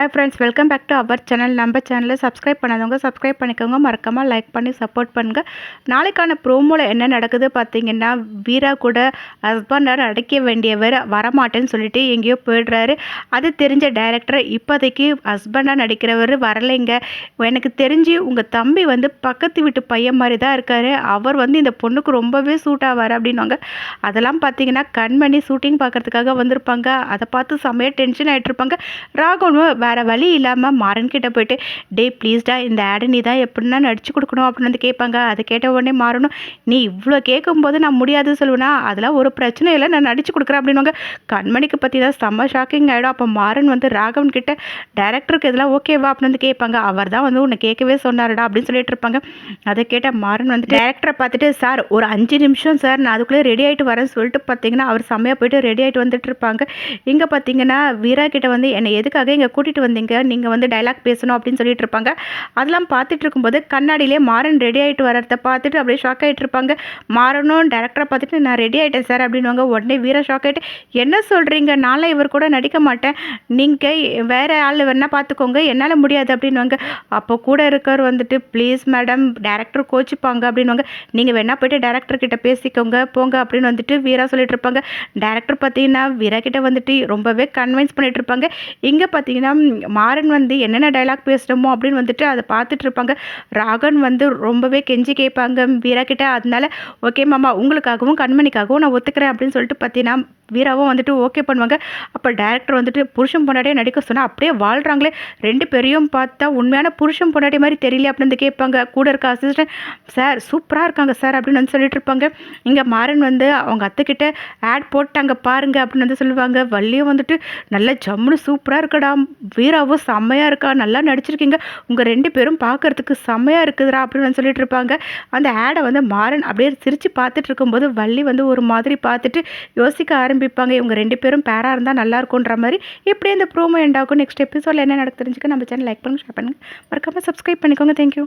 Hi friends welcome back to our channel நம்ம சேனலை subscribe பண்ணாதவங்க சப்ஸ்கிரைப் பண்ணிக்கோங்க. மறக்காமல் லைக் பண்ணி சப்போர்ட் பண்ணுங்கள் நாளைக்கான ப்ரோமோவில் என்ன நடக்குது பார்த்தீங்கன்னா வீரா கூட ஹஸ்பண்டாக நடிக்க வேண்டியவர் வரமாட்டேன்னு சொல்லிட்டு எங்கேயோ போயிடுறாரு. அது தெரிஞ்ச டைரக்டர் இப்போதைக்கு ஹஸ்பண்டாக நடிக்கிறவர் வரலைங்க. எனக்கு தெரிஞ்சு உங்கள் தம்பி வந்து பக்கத்து வீட்டு பையன் மாதிரி தான் இருக்கார். அவர் வந்து இந்த பொண்ணுக்கு ரொம்பவே சூட் ஆவார் அப்படின்வாங்க அதெல்லாம் பார்த்தீங்கன்னா கண்மணி ஷூட்டிங் பார்க்கறதுக்காக வந்திருப்பாங்க. அதை பார்த்து செம்மையாக டென்ஷன் ஆகிட்டு இருப்பாங்க ராகவனும் வேறு வழி இல்லாமல் மாறன்கிட்ட போயிட்டு டே ப்ளீஸ்டா இந்த ஆடை நீ தான் எப்படின்னா நடிச்சு கொடுக்கணும் அப்படின்னு வந்து கேட்பாங்க. அதை கேட்ட உடனே மாறணும் நீ இவ்வளோ கேட்கும்போது நான் முடியாது சொல்லுவேனா? அதெல்லாம் ஒரு பிரச்சனை இல்லை நான் நடிச்சு கொடுக்குறேன் அப்படின்வாங்க கண்மணிக்கு பற்றி தான் செம்ம ஷாக்கிங் ஆகிடும் அப்போ மாறன் வந்து ராகவன் கிட்ட டேரக்டருக்கு இதெல்லாம் ஓகேவா அப்படின்னு வந்து கேட்பாங்க. அவர் தான் வந்து உன்னை கேட்கவே சொன்னாருடா அப்படின்னு சொல்லிட்டு இருப்பாங்க. அதை கேட்ட மாறன் வந்து டேரக்டரை பார்த்துட்டு சார் ஒரு அஞ்சு நிமிஷம் சார் நான் அதுக்குள்ளே ரெடி ஆகிட்டு வரேன்னு சொல்லிட்டு பார்த்தீங்கன்னா அவர் செம்மையாக போயிட்டு ரெடி ஆகிட்டு வந்துட்டு இருப்பாங்க. இங்கே பார்த்தீங்கன்னா வீரா கிட்ட வந்து என்னை எதுக்காக இங்கே கூட்டிகிட்டு வந்தீங்க. நீங்கள் வந்து டைலாக் பேசணும் அப்படின்னு சொல்லிட்டு இருப்பாங்க. அதெல்லாம் பார்த்துட்டு இருக்கும்போது கண்ணாடியிலே மாறன் ரெடி ஆகிட்டு வரத பார்த்துட்டு அப்படியே ஷாக் ஆகிட்டு இருப்பாங்க. மாறனும் டேரக்டரை பார்த்துட்டு நான் ரெடி ஆகிட்டேன் சார் அப்படின்வாங்க உடனே வீர ஷாக் ஆகிட்டு என்ன சொல்கிறீங்க நான்லாம் இவர் கூட நடிக்க மாட்டேன். நீங்கள் வேறு ஆள் வேணால் பார்த்துக்கோங்க. என்னால் முடியாது அப்படின்வாங்க அப்போ கூட இருக்கவர் வந்துட்டு ப்ளீஸ் மேடம் டேரக்டர் கோச்சிப்பாங்க அப்படின்வாங்க நீங்கள் வேணா போயிட்டு டேரக்டர் கிட்ட பேசிக்கோங்க. போங்க அப்படின்னு வந்துட்டு வீரா சொல்லிட்டு இருப்பாங்க. டேரக்டர் பார்த்தீங்கன்னா வீரா கிட்ட வந்துட்டு ரொம்பவே கன்வின்ஸ் பண்ணிட்டு இருப்பாங்க. இங்கே பார்த்தீங்கன்னா மாறன் வந்து என்னென்ன டைலாக் பேசணுமோ அப்படின்னு வந்துட்டு அதை பார்த்துட்டு இருப்பாங்க. ராகன் வந்து ரொம்பவே கெஞ்சி கேட்பாங்க வீரா கிட்ட. அதனால ஓகே மாமா உங்களுக்காகவும் கண்மணிக்காகவும் நான் ஒத்துக்கிறேன் அப்படின்னு சொல்லிட்டு பார்த்தீங்கன்னா வீராவும் வந்துட்டு ஓகே பண்ணுவாங்க. அப்போ டேரக்டர் வந்துட்டு புருஷன் பொண்டாட்டியே நடிக்க சொன்னால் அப்படியே வாழ்கிறாங்களே ரெண்டு பேரையும் பார்த்தா உண்மையான புருஷன் பொண்டாட்டி மாதிரி தெரியல அப்படின்னு வந்து கேட்பாங்க. கூட இருக்க அசிஸ்டன்ட் சார் சூப்பராக இருக்காங்க சார் அப்படின்னு வந்து சொல்லிட்டு இருப்பாங்க. இங்கே மாறன் வந்து அவங்க அத்தைக்கிட்ட ஆட் போட்டாங்க பாருங்க அப்படின்னு வந்து சொல்லுவாங்க. வள்ளியும் வந்துட்டு நல்ல ஜம்முன்னு சூப்பராக இருக்கடா வீராவும் செம்மையாக இருக்கா நல்லா நடிச்சிருக்கீங்க. உங்கள் ரெண்டு பேரும் பார்க்கறதுக்கு செம்மையாக இருக்குதுடா அப்படின்னு வந்து சொல்லிட்டு இருப்பாங்க. அந்த ஆடை வந்து மாறன் அப்படியே சிரித்து பார்த்துட்டு இருக்கும்போது வள்ளி வந்து ஒரு மாதிரி பார்த்துட்டு யோசிக்க ஆரம்பி ஆரம்பிப்பாங்க இவங்க ரெண்டு பேரும் பேராக இருந்தால் நல்லா இருக்கும்ன்ற மாதிரி எப்படி இந்த ப்ரோமோ எண்ட் ஆகும். நெக்ஸ்ட் எபிசோடில் என்ன நடக்கு தெரிஞ்சுக்க நம்ம சேனல் லைக் பண்ணுங்க ஷேர் பண்ணுங்கள் மறக்காமல் சப்ஸ்கிரைப் பண்ணிக்கோங்க. தேங்க்யூ